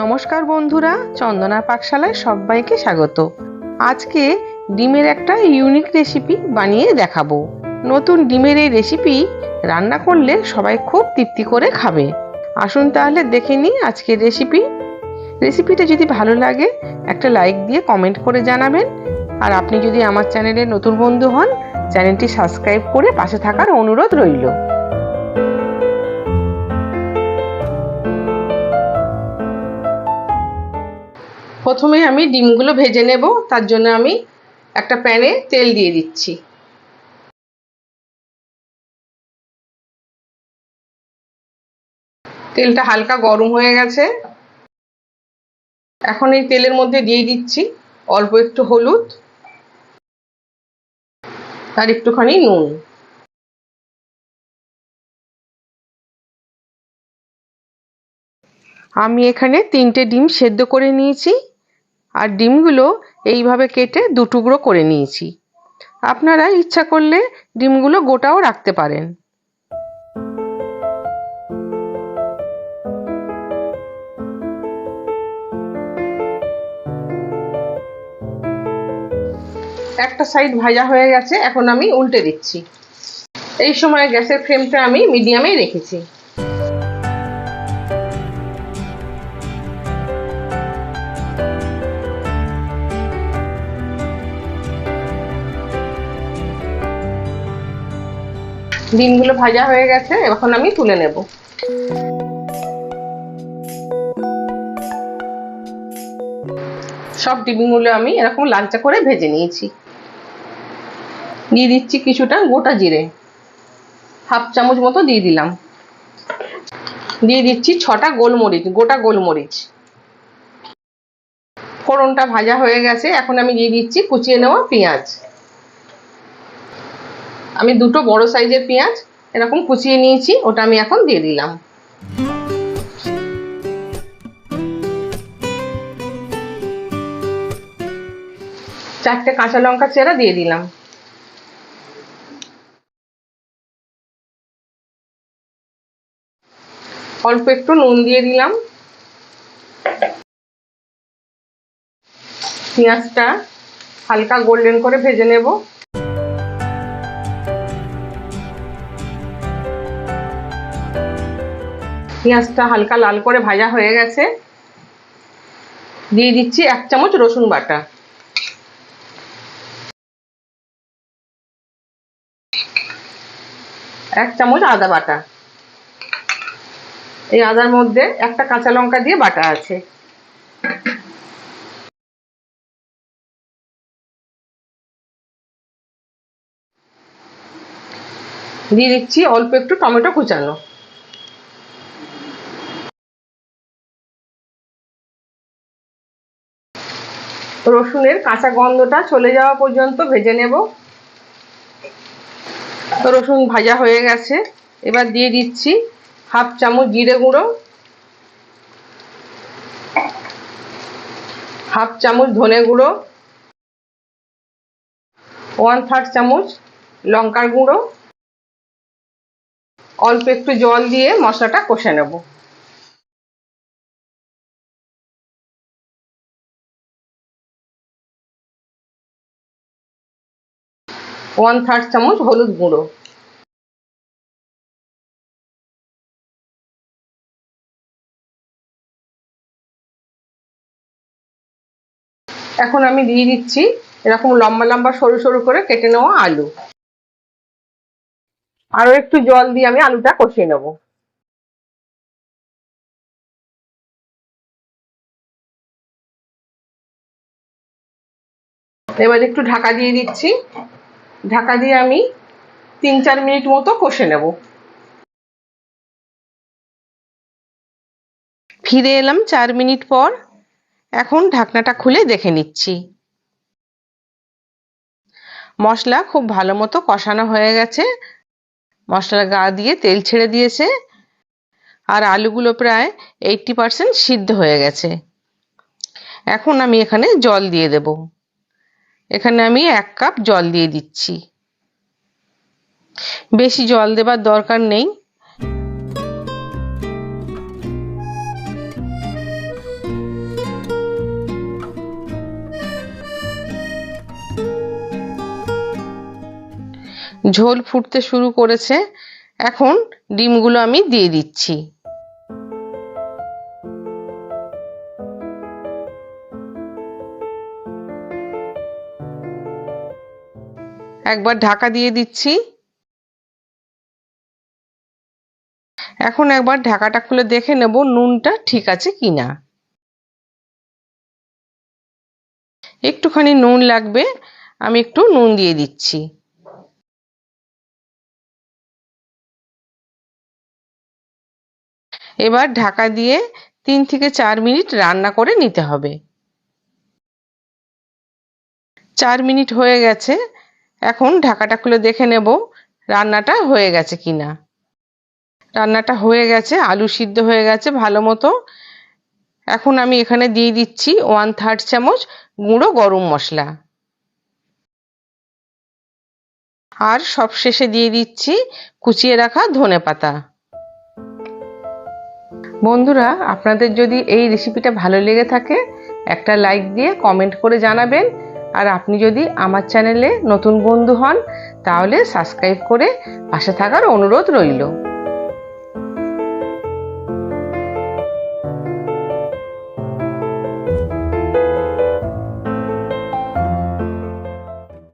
নমস্কার বন্ধুরা চন্দনা পাকশালায় সবাইকে স্বাগত। আজকে ডিমের একটা ইউনিক রেসিপি বানিয়ে দেখাবো। নতুন ডিমের এই রেসিপি রান্না করলে সবাই খুব তৃপ্তি করে খাবে। আসুন তাহলে দেখে নিই আজকের রেসিপি রেসিপিটা যদি ভালো লাগে, একটা লাইক দিয়ে কমেন্ট করে জানাবেন। আর আপনি যদি আমার চ্যানেলে নতুন বন্ধু হন চ্যানেলটি সাবস্ক্রাইব করে পাশে থাকার অনুরোধ রইল। প্রথমে আমি ডিমগুলো ভেজে নেব, তার জন্য আমি একটা প্যানে তেল দিয়ে দিচ্ছি। তেলটা হালকা গরম হয়ে গেছে। এখন এই তেলের মধ্যে দিয়ে দিচ্ছি অল্প একটু হলুদ আর একটুখানি নুন। আমি এখানে তিনটে ডিম সেদ্ধ করে নিয়েছি। আর ডিমগুলো এইভাবে কেটে দু টুকরো করে নিয়েছি। আপনারা ইচ্ছা করলে ডিমগুলো গোটাও রাখতে পারেন। একটা সাইড ভাজা হয়ে গেছে, এখন আমি উল্টে দিচ্ছি। এই সময় গ্যাসের ফ্লেমটা আমি মিডিয়ামেই রেখেছি। ডিমগুলো ভাজা হয়ে গেছে, এখন আমি তুলে নেব। সব ডিমগুলো আমি এরকম লালচা করে ভেজে নিয়েছি। দিয়ে দিচ্ছি কিছুটা গোটা জিরে। হাফ চামচ মতো দিয়ে দিলাম। দিয়ে দিচ্ছি ছটা গোলমরিচ, গোটা গোলমরিচ। ফোড়নটা ভাজা হয়ে গেছে, এখন আমি দিয়ে দিচ্ছি কুচিয়ে নেওয়া পেঁয়াজ। আমি দুটো বড় সাইজের পেঁয়াজ এরকম কুচিয়ে নিয়েছি, ওটা আমি এখন দিয়ে দিলাম। চারটে কাঁচা লঙ্কা চেরা দিয়ে দিলাম। অল্প একটু নুন দিয়ে দিলাম। পেঁয়াজটা হালকা গোল্ডেন করে ভেজে নেব। পেঁয়াজটা হালকা লাল করে ভাজা হয়ে গেছে। দিয়ে দিচ্ছি এক চামচ রসুন বাটা। এক চামচ আদা বাটা। এই আদার মধ্যে একটা কাঁচা লঙ্কা দিয়ে বাটা আছে। দিয়ে দিচ্ছি অল্প একটু টমেটো কুচানো। রসুনের কাঁচা গন্ধটা চলে যাওয়া পর্যন্ত ভেজে নেব। রসুন ভাজা হয়ে গেছে। এবার দিয়ে দিচ্ছি হাফ চামচ জিরে গুঁড়ো, হাফ চামচ ধনে গুঁড়ো, ওয়ান থার্ড চামচ লঙ্কার গুঁড়ো। অল্প একটু জল দিয়ে মশলাটা কষে নেব। ওয়ান থার্ড চামচ হলুদ গুঁড়ো। এখন আমি দিয়ে দিচ্ছি এরকম লম্বা লম্বা সরু সরু করে কেটে নেওয়া আলু। আরও একটু জল দিয়ে আমি আলুটা কষিয়ে নেব। এবার একটু ঢাকা দিয়ে দিচ্ছি। ঢাকা দিয়ে আমি তিন, চার মিনিট মতো কষে নেব। ফিরে এলাম চার মিনিট পর। এখন ঢাকনাটা খুলে দেখে নিচ্ছি। মশলা খুব ভালো মতো কষানো হয়ে গেছে। মশলার গা দিয়ে তেল ছেড়ে দিয়েছে। আর আলুগুলো প্রায় এইটটি পারসেন্ট সিদ্ধ হয়ে গেছে। এখন আমি এখানে জল দিয়ে দেব। এখানে আমি এক কাপ জল দিয়ে দিচ্ছি। বেশি জল দেবার দরকার নেই। ঝোল ফুটতে শুরু করেছে। এখন ডিমগুলো আমি দিয়ে দিচ্ছি। একবার ঢাকা দিয়ে দিচ্ছি। এখন একবার ঢাকাটা খুলে দেখে নেব নুনটা ঠিক আছে কিনা। একটুখানি নুন লাগবে, আমি একটু নুন দিয়ে দিচ্ছি। এবার ঢাকা দিয়ে তিন থেকে চার মিনিট রান্না করে নিতে হবে। চার মিনিট হয়ে গেছে এখন ঢাকাটা খুলে দেখে নেব রান্নাটা হয়ে গেছে কিনা। রান্নাটা হয়ে গেছে, আলু সিদ্ধ হয়ে গেছে ভালো মতো। এখন আমি এখানে দিয়ে দিচ্ছি ওয়ান থার্ড চামচ গুঁড়ো গরম মশলা। আর সব শেষে দিয়ে দিচ্ছি কুচিয়ে রাখা ধনে পাতা। বন্ধুরা, আপনাদের যদি এই রেসিপিটা ভালো লেগে থাকে, একটা লাইক দিয়ে কমেন্ট করে জানাবেন। আর আপনি যদি আমার চ্যানেলে নতুন বন্ধু হন, তাহলে সাবস্ক্রাইব করে পাশে থাকার অনুরোধ রইল।